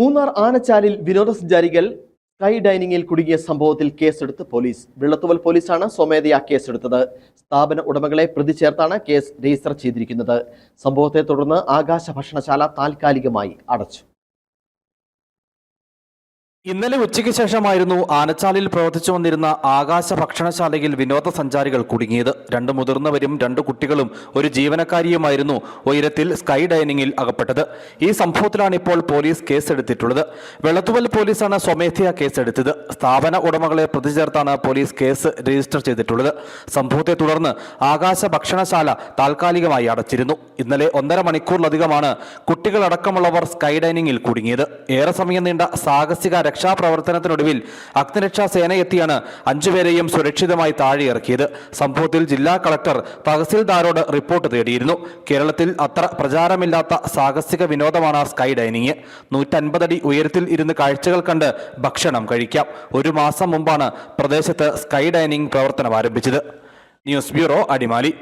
മൂന്നാർ ആനച്ചാലിൽ വിനോദസഞ്ചാരികൾ സ്കൈ ഡൈനിങ്ങിൽ കുടുങ്ങിയ സംഭവത്തിൽ കേസെടുത്ത് പോലീസ്. വെള്ളത്തുവൽ പോലീസാണ് സ്വമേധയാ കേസെടുത്തത്. സ്ഥാപന ഉടമകളെ പ്രതി ചേർത്താണ് കേസ് രജിസ്റ്റർ ചെയ്തിരിക്കുന്നത്. സംഭവത്തെ തുടർന്ന് ആകാശ ഭക്ഷണശാല താൽക്കാലികമായി അടച്ചു. ഇന്നലെ ഉച്ചയ്ക്ക് ശേഷമായിരുന്നു ആനച്ചാലിൽ പ്രവർത്തിച്ചു വന്നിരുന്ന ആകാശ ഭക്ഷണശാലയിൽ വിനോദസഞ്ചാരികൾ കുടുങ്ങിയത്. രണ്ട് മുതിർന്നവരും രണ്ട് കുട്ടികളും ഒരു ജീവനക്കാരിയുമായിരുന്നു ഉയരത്തിൽ സ്കൈ ഡൈനിങ്ങിൽ അകപ്പെട്ടത്. ഈ സംഭവത്തിലാണ് ഇപ്പോൾ പോലീസ് കേസെടുത്തിട്ടുള്ളത്. വെള്ളത്തുവൽ പോലീസാണ് സ്വമേധയാ കേസെടുത്തത്. സ്ഥാപന ഉടമകളെ പ്രതി ചേർത്താണ് പോലീസ് കേസ് രജിസ്റ്റർ ചെയ്തിട്ടുള്ളത്. സംഭവത്തെ തുടർന്ന് ആകാശ ഭക്ഷണശാല താൽക്കാലികമായി അടച്ചിരുന്നു. ഇന്നലെ ഒന്നര മണിക്കൂറിലധികമാണ് കുട്ടികളടക്കമുള്ളവർ സ്കൈ ഡൈനിങ്ങിൽ കുടുങ്ങിയത്. ഏറെ സമയം നീണ്ട സാഹസിക രക്ഷാപ്രവർത്തനത്തിനൊടുവിൽ അഗ്നിരക്ഷാ സേന എത്തിയാണ് അഞ്ചുപേരെയും സുരക്ഷിതമായി താഴെയിറക്കിയത്. സംഭവത്തിൽ ജില്ലാ കളക്ടർ തഹസിൽദാരോട് റിപ്പോർട്ട് തേടിയിരുന്നു. കേരളത്തിൽ അത്ര പ്രചാരമില്ലാത്ത സാഹസിക വിനോദമാണ് സ്കൈ ഡൈനിങ്. നൂറ്റൻപതടി ഉയരത്തിൽ ഇരുന്ന് കാഴ്ചകൾ കണ്ട് ഭക്ഷണം കഴിക്കാം. ഒരു മാസം മുമ്പാണ് പ്രദേശത്ത് സ്കൈ ഡൈനിങ് പ്രവർത്തനം ആരംഭിച്ചത് ന്യൂസ് ബ്യൂറോ അടിമാലി.